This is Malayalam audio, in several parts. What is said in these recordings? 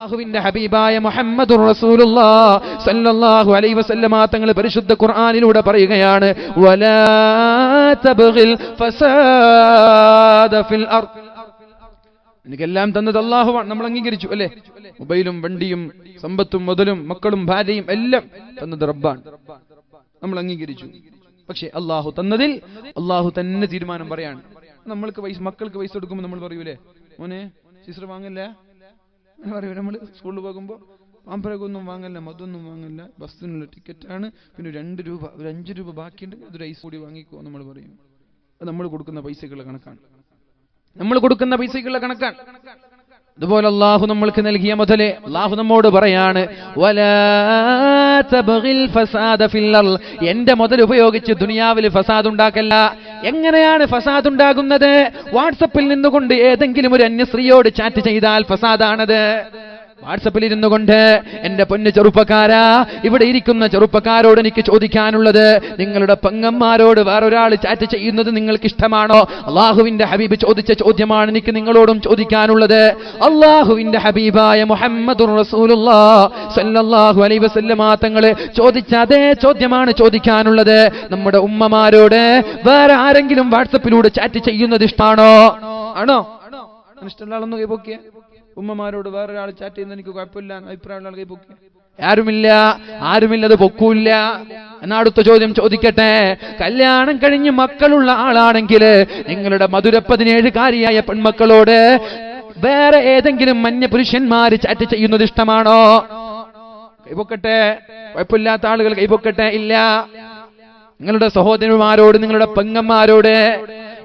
അള്ളാഹുവിന്റെ ഹബീബായ മുഹമ്മദ് സല്ലല്ലാഹു അലൈഹി വസല്ലമ തങ്ങൾ പരിശുദ്ധ ഖുർആനിലൂടെ പറയുകയാണ് വലാ തബ്ഗിൽ ഫസാദ ഫിൽ അർദ്. എനിക്കെല്ലാം തന്നത് അള്ളാഹുവാണ്. നമ്മൾ അംഗീകരിച്ചു അല്ലേ? മൊബൈലും വണ്ടിയും സമ്പത്തും മുതലും മക്കളും ഭാര്യയും എല്ലാം തന്നത് റബ്ബാണ്. നമ്മൾ അംഗീകരിച്ചു. പക്ഷേ അള്ളാഹു തന്നതിൽ അള്ളാഹു തന്നെ തീരുമാനം പറയാണ്. നമ്മൾക്ക് പൈസ മക്കൾക്ക് പൈസ കൊടുക്കുമ്പോൾ നമ്മൾ പറയൂലേ? മോനെ സിസ്റ്റർ വാങ്ങില്ല? പറയൂ നമ്മൾ സ്കൂളിൽ പോകുമ്പോൾ പാമ്പരകൊന്നും വാങ്ങില്ല മതൊന്നും വാങ്ങല്ല ബസ്സിനുള്ള ടിക്കറ്റാണ്. പിന്നെ രണ്ട് രൂപ ഒരു അഞ്ച് രൂപ ബാക്കിയുണ്ടെങ്കിൽ അതൊരു ഐസ് കൂടി വാങ്ങിക്കോ നമ്മൾ പറയും. അത് നമ്മൾ കൊടുക്കുന്ന പൈസക്കുള്ള കണക്കാണ്. നമ്മൾ കൊടുക്കുന്ന പൈസക്കുള്ള കണക്കാണ്. അതുപോലെ അള്ളാഹു നമ്മൾക്ക് നൽകിയ മുതലേ അള്ളാഹു നമ്മോട് പറയാണ് എന്റെ മുതൽ ഉപയോഗിച്ച് ദുനിയാവിൽ ഫസാദ് ഉണ്ടാക്കല്ല എങ്ങനെയാണ് ഫസാദ് ഉണ്ടാകുന്നത് വാട്സപ്പിൽ നിന്നുകൊണ്ട് ഏതെങ്കിലും ഒരു അന്യ സ്ത്രീയോട് ചാറ്റ് ചെയ്താൽ ഫസാദാണത്. വാട്സപ്പിൽ ഇരുന്നു കൊണ്ട് എന്റെ പൊന്നു ചെറുപ്പക്കാരാ ഇവിടെ ഇരിക്കുന്ന ചെറുപ്പക്കാരോട് എനിക്ക് ചോദിക്കാനുള്ളത് നിങ്ങളുടെ പെങ്ങന്മാരോട് വേറൊരാൾ ചാറ്റ് ചെയ്യുന്നത് നിങ്ങൾക്ക് ഇഷ്ടമാണോ അള്ളാഹുവിന്റെ ഹബീബ് ചോദിച്ച ചോദ്യമാണ് എനിക്ക് നിങ്ങളോടും ചോദിക്കാനുള്ളത്. അള്ളാഹുവിന്റെ ഹബീബായ മുഹമ്മദ് തങ്ങൾ ചോദിച്ച അതേ ചോദ്യമാണ് ചോദിക്കാനുള്ളത്. നമ്മുടെ ഉമ്മമാരോട് വേറെ ആരെങ്കിലും വാട്സപ്പിലൂടെ ചാറ്റ് ചെയ്യുന്നത് ഇഷ്ടമാണോ ആണോ? ഇഷ്ടമുള്ള ആളൊന്നും ഉമ്മമാരോട് വേറൊരാൾ ചാറ്റ് ചെയ്യുന്ന എനിക്ക് കുഴപ്പമില്ല അഭിപ്രായമുള്ള ആൾ കൈപ്പൊക്കിയ ആരുമില്ല ആരുമില്ലത് പൊക്കൂല്ല. എന്നാ അടുത്ത ചോദ്യം ചോദിക്കട്ടെ? കല്യാണം കഴിഞ്ഞ് മക്കളുള്ള ആളാണെങ്കിൽ നിങ്ങളുടെ മധുര പതിനേഴുകാരിയായ പെൺമക്കളോട് വേറെ ഏതെങ്കിലും മഞ്ഞ പുരുഷന്മാര് ചാറ്റ് ചെയ്യുന്നത് ഇഷ്ടമാണോ? കൈപൊക്കട്ടെ. കുഴപ്പമില്ലാത്ത ആളുകൾ കൈപൊക്കട്ടെ. ഇല്ല. നിങ്ങളുടെ സഹോദരന്മാരോട് നിങ്ങളുടെ പെങ്ങന്മാരോട്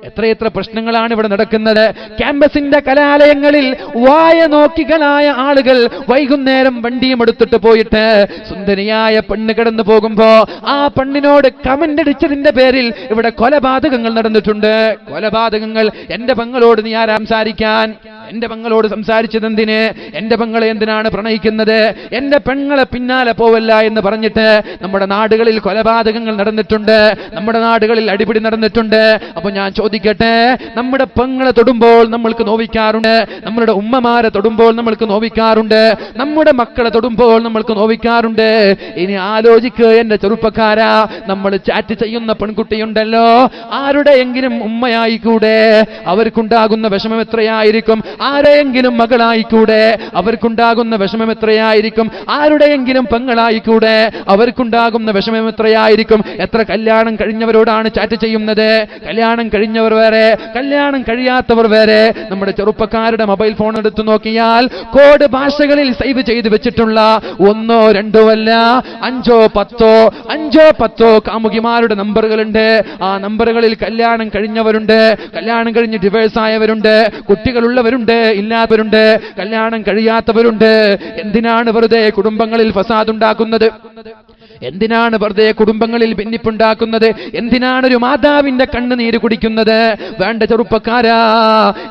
എത്രയെത്ര പ്രശ്നങ്ങളാണ് ഇവിടെ നടക്കുന്നത്. ക്യാമ്പസിന്റെ കലാലയങ്ങളിൽ വായ നോക്കികളായ ആളുകൾ വൈകുന്നേരം വണ്ടിയും എടുത്തിട്ട് പോയിട്ട് സുന്ദരിയായ പെണ്ണ് കിടന്നു പോകുമ്പോ ആ പെണ്ണിനോട് കമന്റ് അടിച്ചതിന്റെ പേരിൽ ഇവിടെ കൊലപാതകങ്ങൾ നടന്നിട്ടുണ്ട്. കൊലപാതകങ്ങൾ എന്റെ പങ്ങളോട് നീ ആരാം സംസാരിക്കാൻ? എന്റെ പെങ്ങളോട് സംസാരിച്ചത് എന്തിന് എന്റെ പെങ്ങളെ എന്തിനാണ് പ്രണയിക്കുന്നത്? എന്റെ പെങ്ങളെ പിന്നാലെ പോവല്ല എന്ന് പറഞ്ഞിട്ട് നമ്മുടെ നാടുകളിൽ കൊലപാതകങ്ങൾ നടന്നിട്ടുണ്ട്. നമ്മുടെ നാടുകളിൽ അടിപിടി നടന്നിട്ടുണ്ട്. അപ്പൊ ഞാൻ ചോദിക്കട്ടെ നമ്മുടെ പെങ്ങളെ തൊടുമ്പോൾ നമ്മൾക്ക് നോവിക്കാറുണ്ട്? നമ്മളുടെ ഉമ്മമാരെ തൊടുമ്പോൾ നമ്മൾക്ക് നോവിക്കാറുണ്ട്? നമ്മുടെ മക്കളെ തൊടുമ്പോൾ നമ്മൾക്ക് നോവിക്കാറുണ്ട്? ഇനി ആലോചിക്കുക എന്റെ ചെറുപ്പക്കാരാ നമ്മൾ ചാറ്റ് ചെയ്യുന്ന പെൺകുട്ടിയുണ്ടല്ലോ. ആരുടെയെങ്കിലും ഉമ്മയായിക്കൂടെ? അവർക്കുണ്ടാകുന്ന വിഷമം എത്രയായിരിക്കും? ആരെയെങ്കിലും മകളായിക്കൂടെ? അവർക്കുണ്ടാകുന്ന വിഷമം എത്രയായിരിക്കും? ആരുടെയെങ്കിലും പെങ്ങളായിക്കൂടെ? അവർക്കുണ്ടാകുന്ന വിഷമം എത്രയായിരിക്കും? എത്ര കല്യാണം കഴിഞ്ഞവരോടാണ് ചാറ്റ് ചെയ്യുന്നത്? കല്യാണം കഴിഞ്ഞവർ വേറെ കല്യാണം കഴിയാത്തവർ വേറെ. നമ്മുടെ ചെറുപ്പക്കാരുടെ മൊബൈൽ ഫോൺ എടുത്തു നോക്കിയാൽ കോഡ് ഭാഷകളിൽ സേവ് ചെയ്ത് വെച്ചിട്ടുള്ള ഒന്നോ രണ്ടോ അല്ല അഞ്ചോ പത്തോ അഞ്ചോ പത്തോ കാമുകിമാരുടെ നമ്പറുകളുണ്ട്. ആ നമ്പറുകളിൽ കല്യാണം കഴിഞ്ഞവരുണ്ട് കല്യാണം കഴിഞ്ഞ് ഡിവേഴ്സ് ആയവരുണ്ട് കുട്ടികളുള്ളവരുണ്ട്. ഇല്ലാത്തവരുണ്ട് കല്യാണം കഴിയാത്തവരുണ്ട്. എന്തിനാണ് വെറുതെ കുടുംബങ്ങളിൽ ഫസാദ് ഉണ്ടാക്കുന്നത് എന്തിനാണ് വെറുതെ കുടുംബങ്ങളിൽ ഭിന്നിപ്പുണ്ടാക്കുന്നത്? എന്തിനാണ് ഒരു മാതാവിന്റെ കണ്ണുനീര് കുടിക്കുന്നത്? വേണ്ട ചെറുപ്പക്കാരാ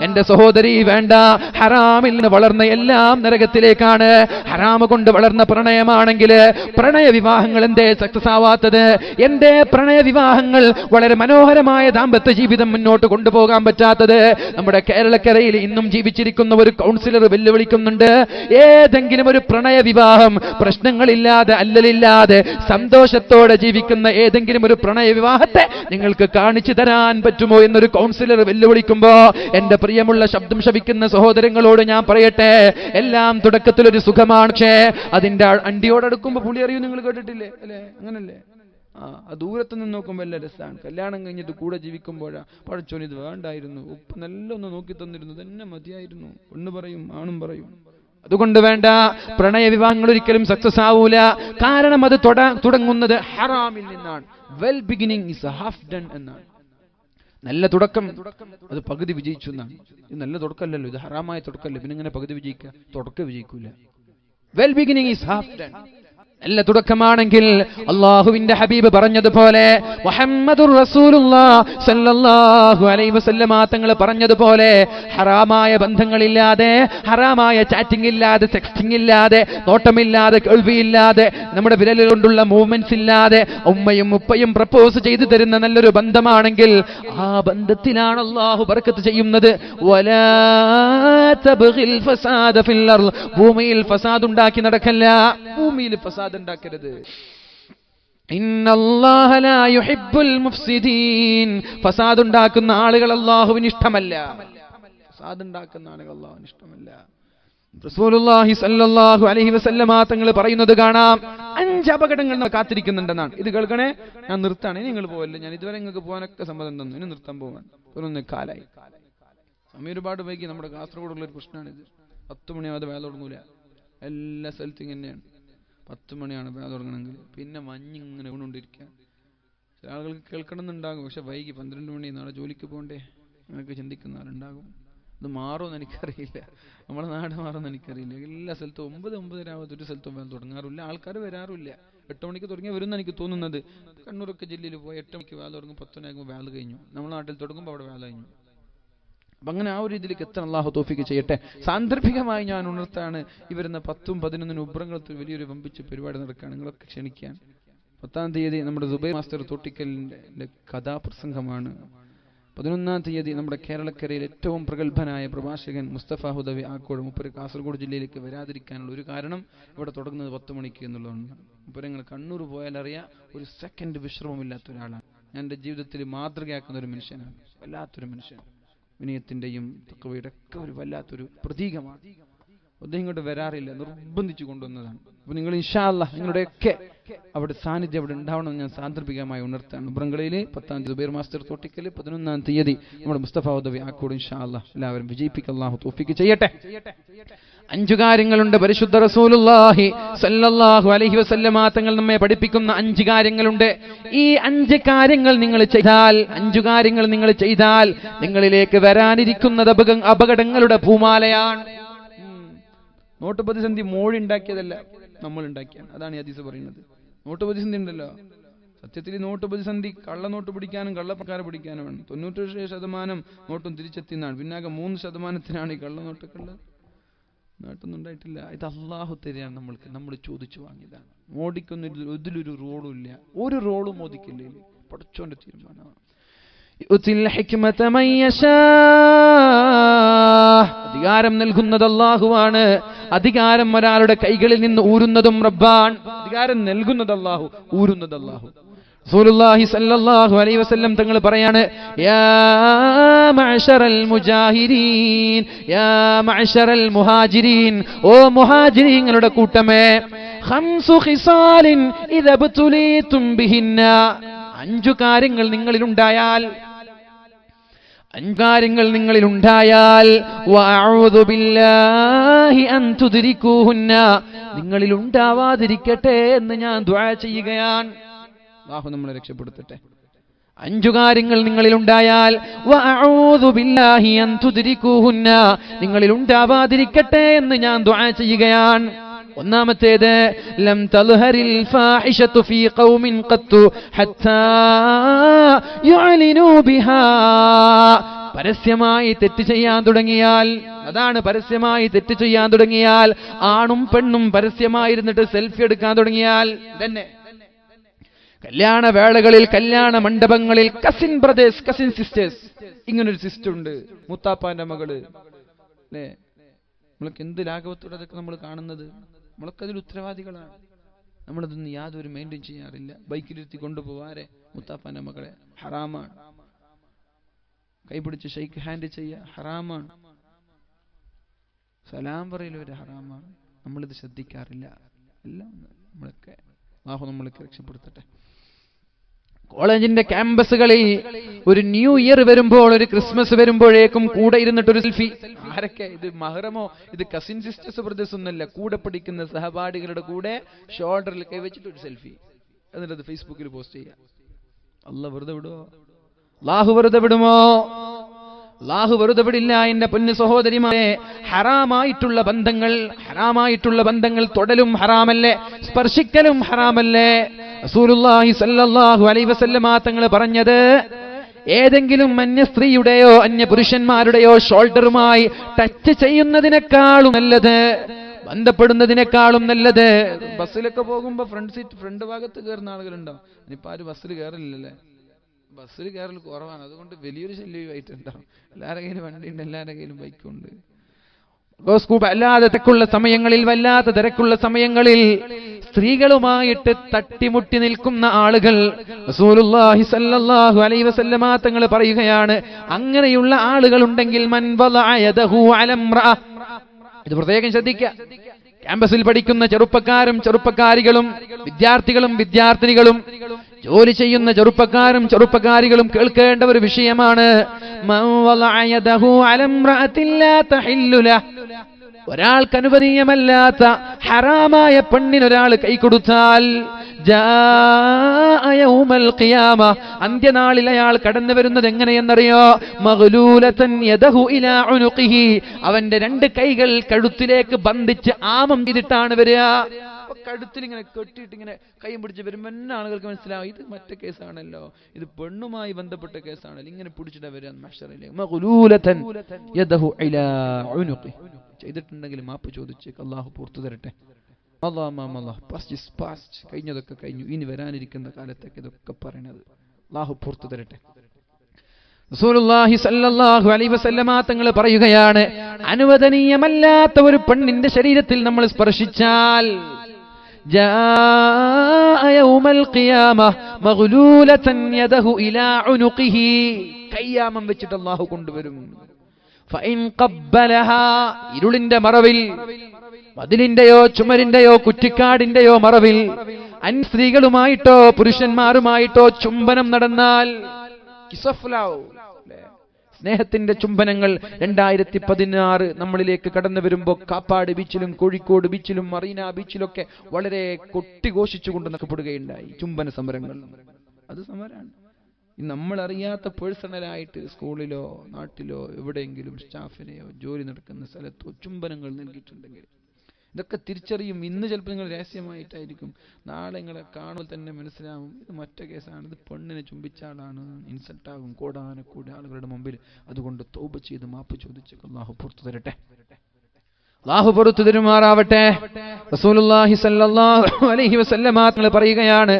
എന്റെ സഹോദരി വേണ്ട. ഹറാമിൽ നിന്ന് വളർന്ന എല്ലാം നരകത്തിലേക്കാണ്. ഹറാമ് കൊണ്ട് വളർന്ന പ്രണയമാണെങ്കിൽ പ്രണയ വിവാഹങ്ങൾ എന്തേ സക്സസ് ആവാത്തത്? എന്റെ പ്രണയ വിവാഹങ്ങൾ വളരെ മനോഹരമായ ദാമ്പത്യ ജീവിതം മുന്നോട്ട് കൊണ്ടുപോകാൻ പറ്റാത്തത്? നമ്മുടെ കേരളക്കരയിൽ ഇന്നും ജീവിച്ചിരിക്കുന്ന ഒരു കൗൺസിലർ വെല്ലുവിളിക്കുന്നുണ്ട്. ഏതെങ്കിലും ഒരു പ്രണയ വിവാഹം പ്രശ്നങ്ങളില്ലാതെ അല്ലലില്ലാതെ സന്തോഷത്തോടെ ജീവിക്കുന്ന ഏതെങ്കിലും ഒരു പ്രണയ വിവാഹത്തെ നിങ്ങൾക്ക് കാണിച്ചു തരാൻ പറ്റുമോ എന്നൊരു കൗൺസിലർ വെല്ലുവിളിക്കുമ്പോ എന്റെ പ്രിയമുള്ള ശബ്ദം ശവിക്കുന്ന സഹോദരങ്ങളോട് ഞാൻ പറയട്ടെ. എല്ലാം തുടക്കത്തിൽ ഒരു സുഖമാണ്. പക്ഷേ അതിന്റെ അണ്ടിയോടടുക്കുമ്പോ പുളി അറിയൂ? നിങ്ങൾ കേട്ടിട്ടില്ലേ? അല്ലേ? അങ്ങനല്ലേ? ആ ദൂരത്ത് നിന്ന് നോക്കുമ്പോൾ എല്ലാം രസമാണ് കല്യാണം കഴിഞ്ഞിട്ട് കൂടെ ജീവിക്കുമ്പോഴാ. പഴച്ചോൻ ഇത് വേണ്ടായിരുന്നു. ഉപ്പ് നല്ല ഒന്ന് നോക്കി തന്നിരുന്നു. തന്നെ മതിയായിരുന്നു. ഒന്ന് പറയും ആണും പറയും. അതുകൊണ്ട് വേണ്ട. പ്രണയ വിവാഹങ്ങൾ ഒരിക്കലും സക്സസ് ആവൂല. കാരണം അത് തുടങ്ങുന്നത് ഹറാമിൽ നിന്നാണ്. Well beginning is half done എന്നാണ്. നല്ല തുടക്കം. അത് പകുതി വിജയിച്ചു എന്നാണ്. ഇത് നല്ല തുടക്കമല്ലല്ലോ ഇത് ഹറാമായ തുടക്കമല്ലേ പിന്നെ ഇങ്ങനെ പകുതി വിജയിക്കുക തുടക്കം വിജയിക്കൂല. Well beginning is half done നല്ല തുടക്കമാണെങ്കിൽ അള്ളാഹുവിന്റെ ഹബീബ് പറഞ്ഞതുപോലെ മുഹമ്മദുർ പറഞ്ഞതുപോലെ ഹറാമായ ബന്ധങ്ങളില്ലാതെ ഹറാമായ ചാറ്റിംഗ് ഇല്ലാതെ ടെക്സ്റ്റിംഗ് ഇല്ലാതെ നോട്ടമില്ലാതെ കേൾവിയില്ലാതെ നമ്മുടെ വിരൽ കൊണ്ടുള്ള മൂവ്മെന്റ്സ് ഇല്ലാതെ ഉമ്മയും ഉപ്പയും പ്രപ്പോസ് ചെയ്തു തരുന്ന നല്ലൊരു ബന്ധമാണെങ്കിൽ ആ ബന്ധത്തിലാണ് അള്ളാഹു ബർക്കത്ത് ചെയ്യുന്നത്. ഭൂമിയിൽ ഫസാദ് ഉണ്ടാക്കി നടക്കല്ല ഭൂമിയിൽ ഫസാദ് മുഫ്സിദീൻ. ഫസാദ് ഉണ്ടാക്കുന്ന ആളുകൾ അള്ളാഹുവിന് ഇഷ്ടമല്ല. ഫസാദ് ഉണ്ടാക്കുന്ന ആളുകൾ അള്ളാഹുവിന് ഇഷ്ടമല്ല. റസൂലുള്ളാഹി സല്ലല്ലാഹു അലൈഹി വസല്ലമ തങ്ങൾ പറയുന്നത് കാണാം. അഞ്ച് അപകടങ്ങൾ കാത്തിരിക്കുന്നുണ്ടെന്നാണ്. ഇത് കേൾക്കണേ? ഞാൻ നിർത്താണ് ഇനി നിങ്ങൾ പോവല്ലേ? ഞാൻ ഇതുവരെ നിങ്ങൾക്ക് പോകാനൊക്കെ സമ്മതം തന്നു. ഇനി നിർത്താൻ പോകാൻ ഒന്ന് കാലായി. സമയം ഒരുപാട് വൈകി നമ്മുടെ കാസർഗോഡുള്ള ഒരു പ്രശ്നമാണിത്. പത്ത് മണിയാവാതെ വേല തുടങ്ങൂല. എല്ലാ സ്ഥലത്തും ഇങ്ങനെയാണ്. പത്ത് മണിയാണ് ബാങ്ക് തുടങ്ങണമെങ്കിൽ. പിന്നെ മഞ്ഞിങ്ങനെ വീണുകൊണ്ടിരിക്കുക. ചില ആളുകൾക്ക് കേൾക്കണമെന്നുണ്ടാകും. പക്ഷെ വൈകി പന്ത്രണ്ട് മണി നാളെ ജോലിക്ക് പോകണ്ടേ? അങ്ങനെയൊക്കെ ചിന്തിക്കുന്നവരുണ്ടാകും ഇത് മാറുമെന്ന് എനിക്കറിയില്ല. നമ്മുടെ നാട് മാറുമെന്ന് എനിക്കറിയില്ല. എല്ലാ സ്ഥലത്തും ഒമ്പത് ഒമ്പതര ആവാത്ത ഒരു സ്ഥലത്തും വേല തുടങ്ങാറില്ല. ആൾക്കാർ വരാറില്ല. എട്ട് മണിക്ക് തുടങ്ങിയ വരുമെന്ന് എനിക്ക് തോന്നുന്നത്. കണ്ണൂരൊക്കെ ജില്ലയിൽ പോയി എട്ട് മണിക്ക് വേല തുടങ്ങും. പത്ത് മണിയാകുമ്പോൾ വേല കഴിഞ്ഞു. നമ്മുടെ നാട്ടിൽ തുടങ്ങുമ്പോൾ അവിടെ വേല കഴിഞ്ഞു. അങ്ങനെ ആ ഒരു ഇതിലേക്ക് എത്താൻ അള്ളാഹു തോഫിക്ക് ചെയ്യട്ടെ. സാന്ദർഭികമായി ഞാൻ ഉണർത്താണ് ഈ വരുന്ന പത്തും പതിനൊന്നിനും ഉബ്രങ്ങളത്തിൽ വലിയൊരു വമ്പിച്ച പരിപാടി നടക്കുകയാണ്. നിങ്ങളൊക്കെ ക്ഷണിക്കാൻ. പത്താം തീയതി നമ്മുടെ ദുബൈ മാസ്റ്റർ തോട്ടിക്കലിന്റെ കഥാപ്രസംഗമാണ്. പതിനൊന്നാം തീയതി നമ്മുടെ കേരളക്കരയിൽ ഏറ്റവും പ്രഗത്ഭനായ പ്രഭാഷകൻ മുസ്തഫ ഹുദവി ആക്കോട് മുപ്പര് കാസർഗോഡ് ജില്ലയിലേക്ക് വരാതിരിക്കാനുള്ള ഒരു കാരണം ഇവിടെ തുടങ്ങുന്നത് പത്ത് മണിക്ക് എന്നുള്ളതാണ്. മുപ്പര് നിങ്ങൾ കണ്ണൂർ പോയാൽ അറിയാ ഒരു സെക്കൻഡ് വിശ്രമമില്ലാത്ത ഒരാളാണ്. ഞാൻ എന്റെ ജീവിതത്തിൽ മാതൃകയാക്കുന്ന ഒരു മനുഷ്യനാണ്. വല്ലാത്തൊരു മനുഷ്യൻ വിനയത്തിന്റെയും തക്കവയുടെ ഒക്കെ ഒരു വല്ലാത്തൊരു പ്രതീകമാണ്. അദ്ദേഹം ഇങ്ങോട്ട് വരാറില്ല നിർബന്ധിച്ചു കൊണ്ടുവന്നതാണ്. അപ്പൊ നിങ്ങൾ ഇൻഷാല്ല നിങ്ങളുടെയൊക്കെ അവിടെ സാന്നിധ്യം അവിടെ ഉണ്ടാവണമെന്ന് ഞാൻ സാന്ദർഭികമായി ഉണർത്താണ് ഉബ്രങ്കളയിൽ പത്താം തീയതി സുബൈർ മാസ്റ്റർ തോട്ടിക്കൽ പതിനൊന്നാം തീയതി നമ്മുടെ മുസ്തഫ ഉദവി ആക്കോട് ഇൻഷാല്ല എല്ലാവരും വിജയിപ്പിക്കല്ലാഹു തോഫിക്ക് ചെയ്യട്ടെ. അഞ്ചു കാര്യങ്ങളുണ്ട് പരിശുദ്ധ റസൂലുല്ലാഹി സല്ലല്ലാഹു അലൈഹി വസല്ലമ തങ്ങൾ നമ്മെ പഠിപ്പിക്കുന്ന അഞ്ച് കാര്യങ്ങളുണ്ട്. ഈ അഞ്ച് കാര്യങ്ങൾ നിങ്ങൾ ചെയ്താൽ അഞ്ചു കാര്യങ്ങൾ നിങ്ങൾ ചെയ്താൽ നിങ്ങളിലേക്ക് വരാനിരിക്കുന്നത് അപക- അപകടങ്ങളുടെ പൂമാലയാണ് ഉം. നോട്ട് പ്രതിസന്ധി മോഴി ഉണ്ടാക്കിയതല്ല നമ്മൾ ഉണ്ടാക്കിയാണ് അതാണ് ഈ ഹദീസ് പറയുന്നത്. നോട്ട് പ്രതിസന്ധി ഉണ്ടല്ലോ. സത്യത്തിൽ നോട്ട് പ്രതിസന്ധി കള്ളനോട്ട് പിടിക്കാനും കള്ളപ്രക്കാരെ പിടിക്കാനുമാണ് തൊണ്ണൂറ്റേഴ് ശതമാനം നോട്ടും തിരിച്ചെത്തിയെന്നാണ്. പിന്നാകെ മൂന്ന് ശതമാനത്തിനാണ് ഈ കള്ള നേട്ടൊന്നും ഉണ്ടായിട്ടില്ല. ഇത് അള്ളാഹു തരികയാണ് നമ്മൾക്ക്. നമ്മൾ ചോദിച്ചു വാങ്ങിയതാണ്. ഒരു ഇതിലൊരു റോളും ഇല്ല. ഒരു റോളും മോദിക്കില്ല. പഠിച്ചോന്റെ തീരുമാനമാണ്. അധികാരം നൽകുന്നത് അള്ളാഹുവാണ് അധികാരം ഒരാളുടെ കൈകളിൽ നിന്ന് ഊരുന്നതും റബ്ബാൻ. അധികാരം നൽകുന്നത് അള്ളാഹു ഊരുന്നത് അള്ളാഹു. റസൂലുള്ളാഹി സല്ലല്ലാഹു അലൈഹി വസല്ലം തങ്ങൾ പറയാണ് യാ മഅശറൽ യാ മഅശറൽ ഓ മുഹാജിരീങ്ങളുടെ കൂട്ടമേ ഖംസു ബിഹിന്ന. അഞ്ചു കാര്യങ്ങൾ നിങ്ങളിലുണ്ടായാൽ അഞ്ചു നിങ്ങളിൽ ഉണ്ടായാൽ നിങ്ങളിൽ ഉണ്ടാവാതിരിക്കട്ടെ എന്ന് ഞാൻ ചെയ്യുകയാണ്. ബാഹു നമ്മളെ രക്ഷപ്പെടുത്തട്ടെ. അഞ്ചു കാര്യങ്ങൾ നിങ്ങളിൽ ഉണ്ടായാൽ നിങ്ങളിൽ ഉണ്ടാവാതിരിക്കട്ടെ എന്ന് ഞാൻ ദുആ ചെയ്യുകയാണ്. ഒന്നാമത്തേത് ലം തൽഹരിൽ ഫാഹിഷത്തു ഫീ ഖൗമിൻ ഖത്തു ഹത്താ യുഅലിനു ബിഹാ. പരസ്യമായി തെറ്റ് ചെയ്യാൻ തുടങ്ങിയാൽ അതാണ് പരസ്യമായി തെറ്റ് ചെയ്യാൻ തുടങ്ങിയാൽ ആണും പെണ്ണും പരസ്യമായിരുന്നിട്ട് സെൽഫി എടുക്കാൻ തുടങ്ങിയാൽ തന്നെ കല്യാണ വേളകളിൽ കല്യാണ മണ്ഡപങ്ങളിൽ കസിൻ ബ്രദേഴ്സ് കസിൻ സിസ്റ്റേഴ്സ് ഇങ്ങനൊരു സിസ്റ്റർ ഉണ്ട്. മുത്താപ്പാന്റെ മകൾ. അല്ലേ നമ്മളൊക്കെ എന്ത് ലാഘവത്തോടെ അതൊക്കെ നമ്മൾ കാണുന്നത്? നമ്മളൊക്കെ അതിൽ ഉത്തരവാദികളാണ്. നമ്മളതൊന്നും യാതൊരു മെയിന്റെയിൻ ചെയ്യാറില്ല. ബൈക്കിലിരുത്തി കൊണ്ടുപോവാരെ മുത്താപ്പാന്റെ മകളെ ഹറാമാണ്. കൈപിടിച്ച് ഷെയ്ക്ക് ഹാൻഡ് ചെയ്യുക ഹറാമാണ്. സലാം പറയൽ ഒരു ഹറാമാണ്. നമ്മളിത് ശ്രദ്ധിക്കാറില്ല. എല്ലാം നമ്മളൊക്കെ ബാഹു നമ്മളൊക്കെ രക്ഷപ്പെടുത്തട്ടെ. കോളേജിന്റെ ക്യാമ്പസുകളിൽ ഒരു ന്യൂ ഇയർ വരുമ്പോൾ ഒരു ക്രിസ്മസ് വരുമ്പോഴേക്കും കൂടെ ഇരുന്നിട്ട് ഒരു സെൽഫി. ആരൊക്കെ? ഇത് മഹറമോ? ഇത് കസിൻ സിസ്റ്റേഴ്സ് ബ്രദേഴ്സ് ഒന്നല്ല കൂടെ പഠിക്കുന്ന സഹപാഠികളുടെ കൂടെ ഷോൾഡറിൽ കൈ വെച്ചിട്ട് ഒരു സെൽഫി. എന്നിട്ട് അത് ഫേസ്ബുക്കിൽ പോസ്റ്റ് ചെയ്യാം. അല്ല വെറുതെ വിടുമോ ലാഹു വെറുതെ വിടുമോ? ലാഹു വെറുതെ വിടില്ല എന്റെ പൊന്നു സഹോദരിമാരെ. ഹറാമായിട്ടുള്ള ബന്ധങ്ങൾ ഹറാമായിട്ടുള്ള ബന്ധങ്ങൾ തൊടലും ഹറാമല്ലേ? സ്പർശിക്കലും ഹറാമല്ലേ? റസൂലുള്ളാഹി സല്ലല്ലാഹു അലൈഹി വസല്ലമ തങ്ങൾ പറഞ്ഞത് ഏതെങ്കിലും അന്യ സ്ത്രീയുടെയോ അന്യ പുരുഷന്മാരുടെയോ ഷോൾഡറുമായി ടച്ച് ചെയ്യുന്നതിനേക്കാളും നല്ലത് ബന്ധപ്പെടുന്നതിനേക്കാളും നല്ലത്. ബസ്സിലൊക്കെ പോകുമ്പോ ഫ്രണ്ട് സീറ്റ് ഫ്രണ്ട് ഭാഗത്ത് കയറുന്ന ആളുകളുണ്ടോ? ഇനിയിപ്പോ ആരും ബസ്സിൽ കയറില്ലല്ലേ ബസ്സിൽ കയറൽ കുറവാണ്. അതുകൊണ്ട് വലിയൊരു ശല്യമായിട്ടുണ്ടാവും എല്ലാവരുടെ കയ്യിലും വണ്ടിയുണ്ട് എല്ലാവരുടെ കയ്യിലും ബൈക്കുണ്ട്. ഗോസ്കൂപ്പ് അല്ലാതെ തിരക്കുള്ള സമയങ്ങളിൽ വല്ലാത്ത തിരക്കുള്ള സമയങ്ങളിൽ സ്ത്രീകളുമായിട്ട് തട്ടിമുട്ടി നിൽക്കുന്ന ആളുകൾ റസൂലുള്ളാഹി സല്ലല്ലാഹു അലൈഹി വസല്ലമ തങ്ങൾ പറയുകയാണ് അങ്ങനെയുള്ള ആളുകൾ ഉണ്ടെങ്കിൽ മൻ വലഅയദഹു ഇത് പ്രത്യേകം ശ്രദ്ധിക്കുക ക്യാമ്പസിൽ പഠിക്കുന്ന ചെറുപ്പക്കാരും ചെറുപ്പക്കാരികളും വിദ്യാർത്ഥികളും വിദ്യാർത്ഥിനികളും ജോലി ചെയ്യുന്ന ചെറുപ്പക്കാരും ചെറുപ്പക്കാരികളും കേൾക്കേണ്ട ഒരു വിഷയമാണ് മൻ വലഅയദഹു ഇംറഅത്തിൻ ലാ തഹില്ലു ലഹ്. ഒരാൾക്ക് അനുവദനീയമല്ലാത്ത ഹറാമായ പെണ്ണിനൊരാൾ കൈ കൊടുത്താൽ ജാഅ യൗമൽ ഖിയാമ അന്ത്യനാളിൽ അയാൾ കടന്നു വരുന്നത് എങ്ങനെയെന്നറിയോ? അവന്റെ രണ്ട് കൈകൾ കഴുത്തിലേക്ക് ബന്ധിച്ച് ആമം ചെയ്തിട്ടാണ് വരിക. ഇങ്ങനെ കെട്ടിയിട്ട് ഇങ്ങനെ കൈ പിടിച്ച് വരുമ്പോൾ എന്നെ ആളുകൾക്ക് മനസ്സിലാവും? ഇത് മറ്റേ കേസാണല്ലോ. ഇത് പെണ്ണുമായി ബന്ധപ്പെട്ട കേസാണല്ലോ. ഇങ്ങനെ പിടിച്ചിട്ട് വരിക മഷറിലെ. ചെയ്തിട്ടുണ്ടെങ്കിൽ മാപ്പ് ചോദിച്ചേക്ക് അള്ളാഹു പുറത്തു തരട്ടെ. പാസ്റ്റ് ഇസ് പാസ്റ്റ് കഴിഞ്ഞതൊക്കെ കഴിഞ്ഞു. ഇനി വരാനിരിക്കുന്ന കാലത്തേക്ക് ഇതൊക്കെ പറയണത് അള്ളാഹു പുറത്തു തരട്ടെ. റസൂലുള്ളാഹി സല്ലല്ലാഹു അലൈഹി വസല്ലമ തങ്ങൾ പറയുകയാണ് അനുവദനീയമല്ലാത്ത ഒരു പെണ്ണിന്റെ ശരീരത്തിൽ നമ്മൾ സ്പർശിച്ചാൽ കയ്യാമം വെച്ചിട്ട് അള്ളാഹു കൊണ്ടുവരും. ഇരുളിന്റെ മറവിൽ മതിലിന്റെയോ ചുമരിന്റെയോ കുറ്റിക്കാടിന്റെയോ മറവിൽ അൻ സ്ത്രീകളുമായിട്ടോ പുരുഷന്മാരുമായിട്ടോ ചുംബനം നടന്നാൽ. സ്നേഹത്തിന്റെ ചുംബനങ്ങൾ രണ്ടായിരത്തി പതിനാറ് നമ്മളിലേക്ക് കടന്നു വരുമ്പോൾ കാപ്പാട് ബീച്ചിലും കോഴിക്കോട് ബീച്ചിലും മറീന ബീച്ചിലൊക്കെ വളരെ കൊട്ടിഘോഷിച്ചുകൊണ്ട് നടക്കപ്പെടുകയുണ്ടായി ചുംബന സമരങ്ങൾ അത് സമരമാണ് അറിയാത്ത പേഴ്സണലായിട്ട് സ്കൂളിലോ നാട്ടിലോ എവിടെയെങ്കിലും സ്റ്റാഫിനെയോ ജോലി നടക്കുന്ന സ്ഥലത്തോ ചുംബനങ്ങൾ നൽകിയിട്ടുണ്ടെങ്കിൽ ഇതൊക്കെ തിരിച്ചറിയും. ഇന്ന് ചിലപ്പോൾ നിങ്ങൾ രഹസ്യമായിട്ടായിരിക്കും. നാളെ നിങ്ങളെ കാണുമ്പോൾ തന്നെ മനസ്സിലാവും ഇത് മറ്റേ കേസാണ് ഇത് പെണ്ണിനെ ചുംബിച്ച ആളാണ് ഇൻസൾട്ടാകും കോടാനെ കൂടി ആളുകളുടെ മുമ്പിൽ. അതുകൊണ്ട് തോപ്പ് ചെയ്ത് മാപ്പ് ചോദിച്ചു അള്ളാഹു പുറത്തു തരട്ടെ. അള്ളാഹു പുറത്തു തിരുമാറാവട്ടെ റസൂലുള്ളാഹി സല്ലല്ലാഹു അലൈഹി പറയുകയാണ്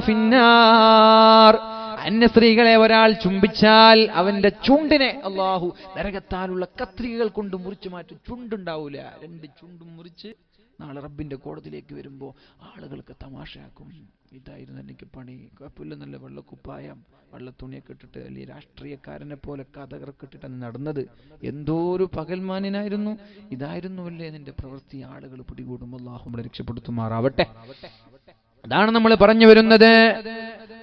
ഫിന്നാർ. അന്യ സ്ത്രീകളെ ഒരാൾ ചുംബിച്ചാൽ അവന്റെ ചുണ്ടിനെ അള്ളാഹു നരകത്താലുള്ള കത്രികകൾ കൊണ്ട് മുറിച്ചു മാറ്റും. ചുണ്ടുണ്ടാവൂല. രണ്ട് ചുണ്ടും മുറിച്ച് നാളെ റബ്ബിന്റെ കോടതിയിലേക്ക് വരുമ്പോൾ ആളുകൾക്ക് തമാശയാക്കും. ഇതായിരുന്നു എനിക്ക് പണി. കുഴപ്പമില്ല നല്ല വെള്ളക്കുപ്പായം വെള്ളത്തുണിയൊക്കെ ഇട്ടിട്ട് അല്ലെങ്കിൽ രാഷ്ട്രീയക്കാരനെ പോലെ കഥകളൊക്കെ ഇട്ടിട്ടാണ് നടന്നത്. എന്തോ ഒരു പകൽമാനിനായിരുന്നു. ഇതായിരുന്നു അല്ലേ നിന്റെ പ്രവൃത്തി? ആളുകൾ പിടികൂടുമ്പോൾ അള്ളാഹു നമ്മളെ രക്ഷപ്പെടുത്തുമാറാവട്ടെ. അതാണ് നമ്മൾ പറഞ്ഞു വരുന്നത്.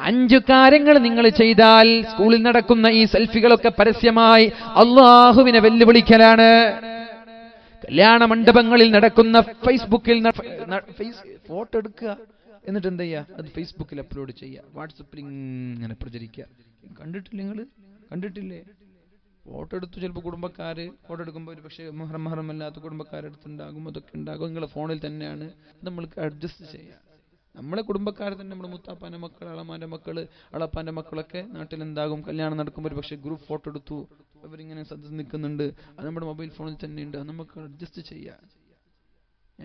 അഞ്ചു കാര്യങ്ങൾ നിങ്ങൾ ചെയ്താൽ സ്കൂളിൽ നടക്കുന്ന ഈ സെൽഫികളൊക്കെ പരസ്യമായി അള്ളാഹുവിനെ വെല്ലുവിളിക്കലാണ്. കല്യാണ മണ്ഡപങ്ങളിൽ നടക്കുന്ന ഫേസ്ബുക്കിൽ ഫോട്ടോ എടുക്കുക. എന്നിട്ട് എന്ത് ചെയ്യുക? അത് ഫേസ്ബുക്കിൽ അപ്ലോഡ് ചെയ്യുക. വാട്സപ്പിൽ ഇങ്ങനെ പ്രചരിക്കുക. കണ്ടിട്ടില്ല നിങ്ങൾ കണ്ടിട്ടില്ലേ? ഫോട്ടോ എടുത്തു ചിലപ്പോൾ കുടുംബക്കാർ ഫോട്ടോ എടുക്കുമ്പോൾ ഒരു പക്ഷേ മഹറം മഹറമല്ലാത്ത കുടുംബക്കാരെടുത്തുണ്ടാകും അതൊക്കെ ഉണ്ടാകും. നിങ്ങളെ ഫോണിൽ തന്നെയാണ്. നമ്മൾക്ക് അഡ്ജസ്റ്റ് ചെയ്യുക നമ്മളെ കുടുംബക്കാർ തന്നെ നമ്മുടെ മുത്താപ്പാന്റെ മക്കൾ അളമാന്റെ മക്കൾ അളപ്പാന്റെ മക്കളൊക്കെ നാട്ടിൽ എന്താകും കല്യാണം നടക്കുമ്പോൾ ഒരു പക്ഷേ ഗ്രൂപ്പ് ഫോട്ടോ എടുത്തു. അവരിങ്ങനെ സദസ് നിൽക്കുന്നുണ്ട്. അത് നമ്മുടെ മൊബൈൽ ഫോണിൽ തന്നെ ഉണ്ട്. അത് നമുക്ക് അഡ്ജസ്റ്റ് ചെയ്യാം.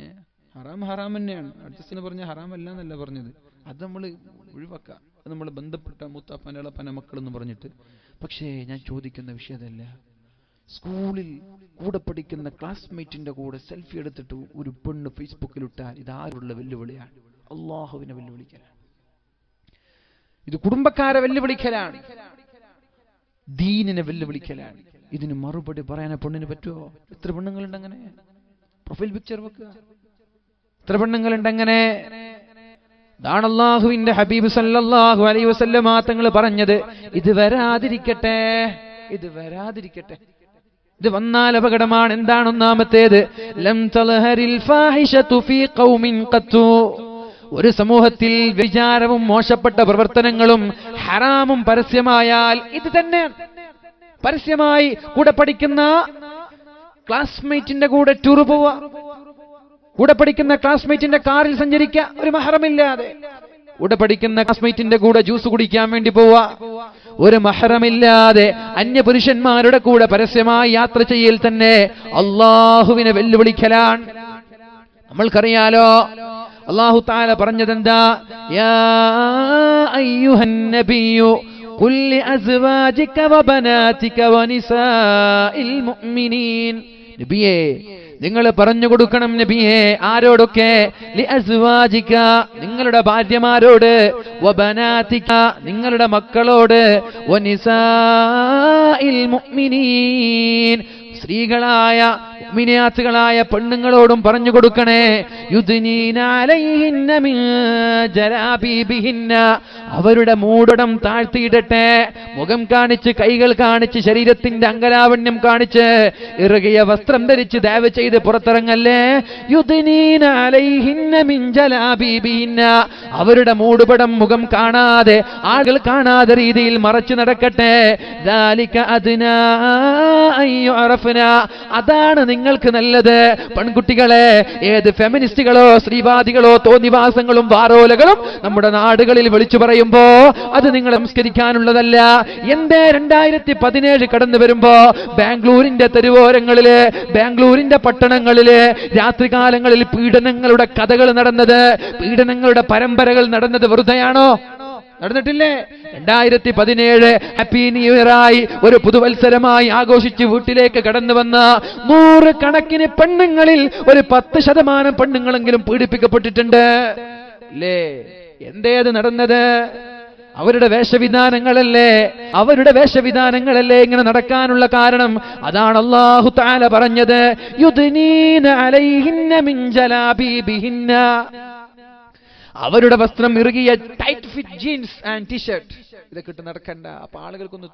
ഏഹ് ഹറാം ഹറാം തന്നെയാണ്. അഡ്ജസ്റ്റ് എന്ന് പറഞ്ഞാൽ ഹറാം അല്ല എന്നല്ല പറഞ്ഞത്. അത് നമ്മൾ ഒഴിവാക്കാം. അത് നമ്മൾ ബന്ധപ്പെട്ട മുത്താപ്പാന്റെ അളപ്പാന്റെ മക്കൾ എന്ന് പറഞ്ഞിട്ട്. പക്ഷേ ഞാൻ ചോദിക്കുന്ന വിഷയം അതല്ല. സ്കൂളിൽ കൂടെ പഠിക്കുന്ന ക്ലാസ്മേറ്റിന്റെ കൂടെ സെൽഫി എടുത്തിട്ട് ഒരു പെണ്ണ് ഫേസ്ബുക്കിൽ ഇട്ടാൽ ഇതാരുള്ള വെല്ലുവിളിയാണ്? അള്ളാഹുവിനെ വെല്ലുവിളിക്കലാണ്. ഇത് കുടുംബക്കാരെ വെല്ലുവിളിക്കലാണ്. ദീനിനെ വെല്ലുവിളിക്കലാണ്. ഇതിന് മറുപടി പറയാനെ പെണ്ണിന് പറ്റുമോ എത്ര പെണ്ണുങ്ങളുണ്ട് അങ്ങനെ? പ്രൊഫൈൽ പിക്ചർ വെക്കുക. എത്ര പെണ്ണുങ്ങളുണ്ട് അങ്ങനെ? ഇതാണ് അള്ളാഹുവിന്റെ ഹബീബ് സല്ലാഹു അലൈ വസല്ലമ തങ്ങൾ പറഞ്ഞത്. ഇത് വരാതിരിക്കട്ടെ. ഇത് വരാതിരിക്കട്ടെ. ഇത് വന്നാൽ അപകടമാണ്. എന്താണ് ഒന്നാമത്തേത്? ലം തലഹരിൽ ഫാഹിഷതു ഫീ ഖൗമിൻ ഖത്തു. ഒരു സമൂഹത്തിൽ വിചാരവും മോശപ്പെട്ട പ്രവർത്തനങ്ങളും ഹറാമും പരസ്യമായാൽ ഇത് തന്നെ പരസ്യമായി കൂടെ പഠിക്കുന്ന ക്ലാസ്മേറ്റിന്റെ കൂടെ ടൂർ പോവാ കൂടെ പഠിക്കുന്ന ക്ലാസ്മേറ്റിന്റെ കാറിൽ സഞ്ചരിക്കുക. ഒരു മഹറമില്ലാതെ. കൂടെ പഠിക്കുന്ന ക്ലാസ്മേറ്റിന്റെ കൂടെ ജ്യൂസ് കുടിക്കാൻ വേണ്ടി പോവാ ഒരു മഹറമില്ലാതെ അന്യപുരുഷന്മാരുടെ കൂടെ പരസ്യമായി യാത്ര ചെയ്യൽ തന്നെ അള്ളാഹുവിനെ വെല്ലുവിളിക്കലാണ്. നമ്മൾക്കറിയാലോ അള്ളാഹു താല പറഞ്ഞതെന്താ യാ അയ്യുഹൻ നബിയു قل لأزواجك وبناتك ونساء المؤمنين നബിയേ നിങ്ങൾ പറഞ്ഞു കൊടുക്കണം നബിയെ ആരോടൊക്കെ ലി അസ്വാജിക നിങ്ങളുടെ ഭാര്യമാരോട് വബനാതിക നിങ്ങളുടെ മക്കളോട് വനിസാഇൽ മുഅ്മിനീൻ സ്ത്രീകളായ മിനിയാത്തുകളായ പെണ്ണുങ്ങളോടും പറഞ്ഞു കൊടുക്കണേ. അവരുടെ മൂടടം താഴ്ത്തിയിടട്ടെ. മുഖം കാണിച്ച് കൈകൾ കാണിച്ച് ശരീരത്തിന്റെ അങ്കലാവണ്യം കാണിച്ച് ഇറുകിയ വസ്ത്രം ധരിച്ച് ദയവ് ചെയ്ത് പുറത്തിറങ്ങല്ലേ? അവരുടെ മൂടുപടം മുഖം കാണാതെ ആളുകൾ കാണാതെ രീതിയിൽ മറച്ചു നടക്കട്ടെ. അതാണ് നിങ്ങൾക്ക് നല്ലത്. പെൺകുട്ടികളെ ഏത് ഫെമിനിസ്റ്റുകളോ സ്ത്രീവാദികളോ തോന്നിവാസങ്ങളും വാരോലകളും നമ്മുടെ നാടുകളിൽ വിളിച്ചു പറയുമ്പോ അത് നിങ്ങൾ സംസ്കരിക്കാനുള്ളതല്ല. എന്തേ രണ്ടായിരത്തി പതിനേഴ് കടന്നു വരുമ്പോ ബാംഗ്ലൂരിന്റെ തെരുവോരങ്ങളിൽ ബാംഗ്ലൂരിന്റെ പട്ടണങ്ങളിൽ രാത്രികാലങ്ങളിൽ പീഡനങ്ങളുടെ കഥകൾ നടന്നത് പീഡനങ്ങളുടെ പരമ്പരകൾ നടന്നത് വെറുതെയാണോ? നടന്നിട്ടില്ലേ? രണ്ടായിരത്തി പതിനേഴ് ഹാപ്പി ന്യൂ ഇയറായി ഒരു പുതുവത്സരമായി ആഘോഷിച്ച് വീട്ടിലേക്ക് കടന്നു വന്ന നൂറ് കണക്കിന് പെണ്ണുങ്ങളിൽ ഒരു പത്ത് ശതമാനം പെണ്ണുങ്ങളെങ്കിലും പീഡിപ്പിക്കപ്പെട്ടിട്ടുണ്ട്. അല്ലേ എന്തേത് നടന്നത്? അവരുടെ വേഷവിധാനങ്ങളല്ലേ? അവരുടെ വേഷവിധാനങ്ങളല്ലേ ഇങ്ങനെ നടക്കാനുള്ള കാരണം? അതാണ് അള്ളാഹു താല പറഞ്ഞത്. യുദ്നീന അലൈഹിന്ന അവരുടെ വസ്ത്രം ഇറുകിയ tight fit jeans and T-shirt ഇതൊക്കെ ഇട്ട് നടക്കണ്ട. അപ്പൊ ആളുകൾക്കൊന്ന്